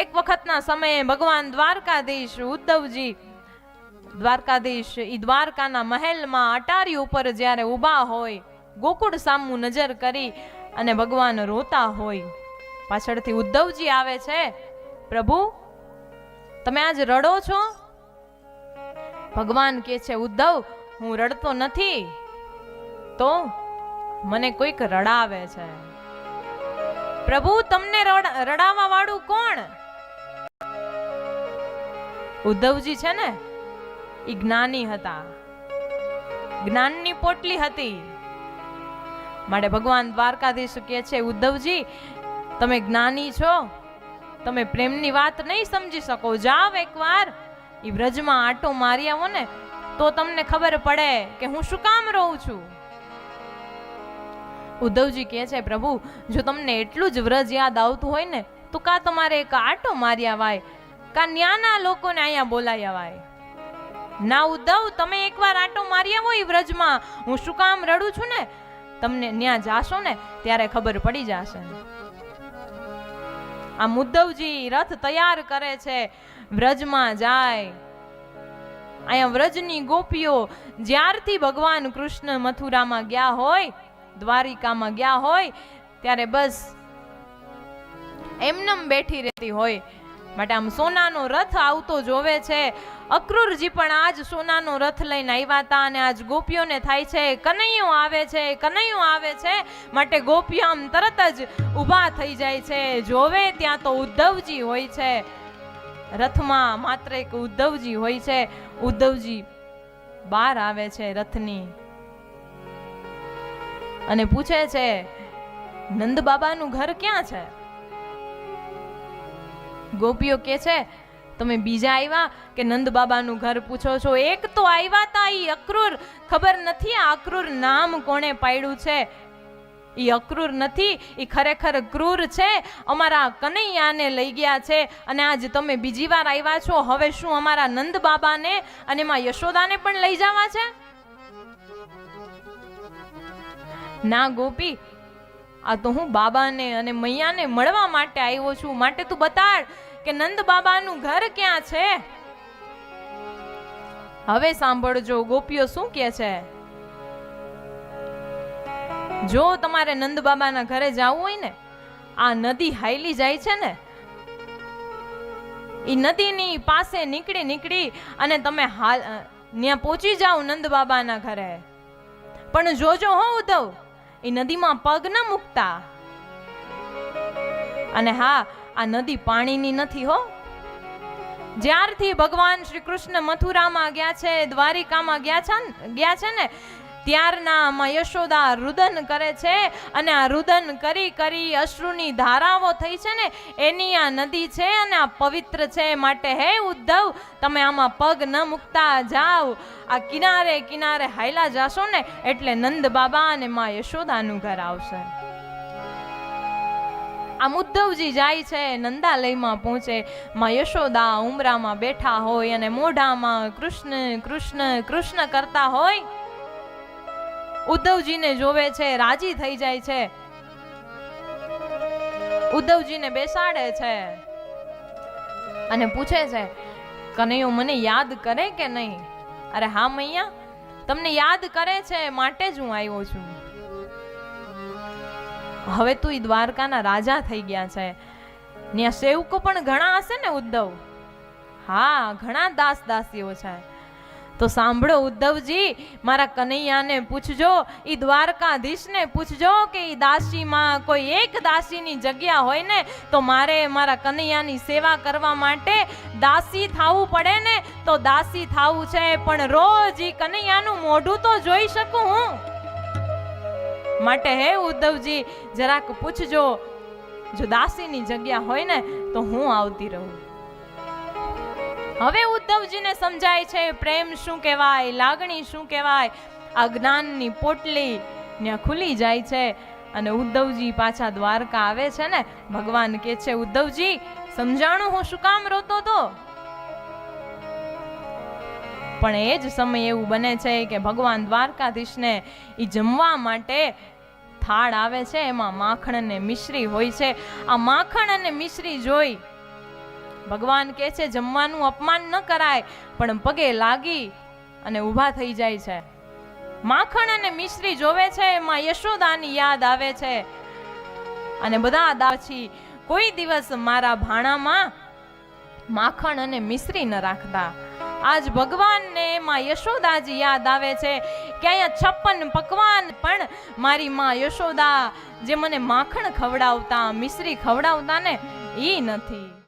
એક વખતના સમયે ભગવાન દ્વારકાધીશ ઉદ્ધવજી, દ્વારકાધીશ એ દ્વારકાના મહેલમાં અટારી ઉપર જ્યારે ઊભા હોય, ગોકુળ સામું નજર કરી અને ભગવાન રોતા હોય. પાછળથી ઉદ્ધવજી આવે છે, પ્રભુ, તમે આજ રડો છો? ભગવાન કે છે, ઉદ્ધવ, હું રડતો નથી. તો મને કોઈક રડાવે છે. પ્રભુ, તમને રડાવા વાળું કોણ? ઉદ્ધવજી છે ને એ જ્ઞાની હતા. જ્ઞાનની પોટલી હતી. માટે ભગવાન દ્વારકાધીશ કહે છે, ઉદ્ધવજી, તમે જ્ઞાની છો, તમે પ્રેમની વાત નહીં સમજી શકો. જાવ એકવાર, ઈ વ્રજમાં આટો મારી આવો ને, તો તમને ખબર પડે કે હું શું કામ રહું છું. ઉદ્ધવજી કહે છે, પ્રભુ, જો તમને એટલું જ વ્રજ યાદ આવતું હોય ને, તો કા તમારે એક આટો મારી આવાય કા ન્યાના લોકોને અહીંયા બોલાઈ અવાય ના ઉદ્ધવ, તમે એકવાર આટો મારી આવો એ વ્રજમાં. હું શું કામ રડું છું ને? તમને ન્યા જાશો ને, ત્યારે ખબર પડી જશે. આ મુદ્દવજી રથ તૈયાર કરે છે, વ્રજમાં જાય. અહીંયા વ્રજની ગોપીઓ જ્યારથી ભગવાન કૃષ્ણ મથુરામાં ગયા હોય, દ્વારિકામાં ગયા હોય, ત્યારે બસ એમનેમ બેઠી રહેતી હોય. માટે આમ સોનાનો રથ આવતો જોવે છે. અક્રૂરજી પણ આજ સોનાનો રથ લઈને આવ્યા હતા અને આજ ગોપીઓને થાય છે, કનૈયો આવે છે, કનૈયો આવે છે. માટે ગોપીઓ આમ તરત જ ઊભા થઈ જાય છે. જોવે ત્યાં તો ઉદ્ધવજી હોય છે. રથમાં માત્ર એક ઉદ્ધવજી હોય છે. ઉદ્ધવજી બહાર આવે છે રથની. અને પૂછે છે નંદ બાબાનું ઘર ક્યાં છે? ગોપીઓ કે છે, તમે બીજા આવ્યા કે નંદ બાબાનું ઘર પૂછો છો? એક તો આવ્યા તા ઈ અક્રૂર. ખબર નથી આ અક્રૂર નામ કોણે પાડ્યું છે? ઈ અક્રૂર નથી, ઈ ખરેખર ક્રૂર છે. અમારા કનૈયાને લઈ ગયા છે અને આજ તમે બીજી વાર આવ્યા છો. હવે શું અમારા નંદ બાબાને અને એમાં યશોદાને પણ લઈ જવા છે? ના ગોપી આ તો હું બાબાને અને મૈયાને મળવા માટે આવ્યો છું. માટે તું બતાડ કે નંદ બાબાનું ઘર ક્યાં છે? હવે સાંભળજો, ગોપીઓ શું કહે છે? જો તમારે નંદ બાબાના ઘરે જવું હોય ને, આ નદી હાઈલી જાય છે ને એ નદીની પાસે નીકળી નીકળી અને તમે હાલ ત્યાં પહોંચી જાઓ નંદ બાબાના ઘરે. પણ જોજો હો ઉદ્ધવ એ નદીમાં પગ ન મૂકતા. અને હા, આ નદી પાણીની નથી હો. જ્યારથી ભગવાન શ્રી કૃષ્ણ મથુરામાં ગયા છે, દ્વારિકામાં ગયા છે ગયા છે ને ત્યારના આમાં યશોદા રુદન કરે છે અને આ રુદન કરી કરી અશ્રુની ધારાઓ થઈ છે ને, એની આ નદી છે અને આ પવિત્ર છે માટે હે ઉદ્ધવ, તમે આમાં પગ ન મૂકતા જાઓ. આ કિનારે કિનારે હાયલા જાશો ને, એટલે નંદ બાબા અને મા યશોદાનું ઘર આવશે. આમ ઉદ્ધવજી જાય છે, નંદાલયમાં પહોંચે. માં યશોદા ઉમરામાં બેઠા હોય અને મોઢામાં કૃષ્ણ કૃષ્ણ કૃષ્ણ કરતા હોય. ઉદ્ધવજીને જોવે છે, રાજી થઈ જાય છે. ઉદ્ધવજીને બેસાડે છે. અને પૂછે છે, કનૈયો, મને યાદ કરે કે નહીં? અરે હા, મૈયા, તમને યાદ કરે છે, માટે જ હું આવ્યો છું. હવે તું ઈ દ્વારકાના રાજા થઈ ગયા છે. ત્યાં સેવકો પણ ઘણા હશે ને, ઉદ્ધવ? હા, ઘણા દાસ દાસીઓ છે. તો સાંભળો ઉદ્ધવજી, મારા કનૈયાને પૂછજો એ દ્વારકાધીશને પૂછજો કે એ દાસીમાં કોઈ એક દાસીની જગ્યા હોય ને, તો મારે મારા કનૈયાની સેવા કરવા માટે દાસી થાવું પડે ને, તો દાસી થાવું છે, પણ રોજ એ કનૈયાનું મોઢું તો જોઈ શકું હું. માટે હે ઉદ્ધવજી, જરાક પૂછજો, જો દાસીની જગ્યા હોય ને, તો હું આવતી રહું. હવે ઉદ્ધવજીને સમજાય છે, પ્રેમ શું કહેવાય, લાગણી શું કહેવાય? આ જ્ઞાનની પોટલી ત્યાં ખુલી જાય છે અને ઉદ્ધવજી પાછા દ્વારકા આવે છે ને? ભગવાન કે છે, ઉદ્ધવજી, સમજાણું હું શું કામ રોતો તો? પણ એ જ સમય એવું બને છે કે ભગવાન દ્વારકાધીશને એ જમવા માટે થાળ આવે છે, એમાં માખણ અને મિશ્રી હોય છે. આ માખણ અને મિશ્રી જોઈ ભગવાન કહે છે, જમવાનું અપમાન ન કરાય, પણ પગે લાગી અને ઊભા થઈ જાય છે. માખણ અને મિશ્રી જોવે છે, એમાં યશોદાની યાદ આવે છે. અને બધા દાછી કોઈ દિવસ મારા ભાણામાં માખણ અને મિશ્રી ન રાખતા. આજ ભગવાનને માં યશોદાજી યાદ આવે છે કે અહીંયા છપ્પન પકવાન પણ મારી માં યશોદા જે મને માખણ ખવડાવતા, મિશ્રી ખવડાવતા ને એ નથી.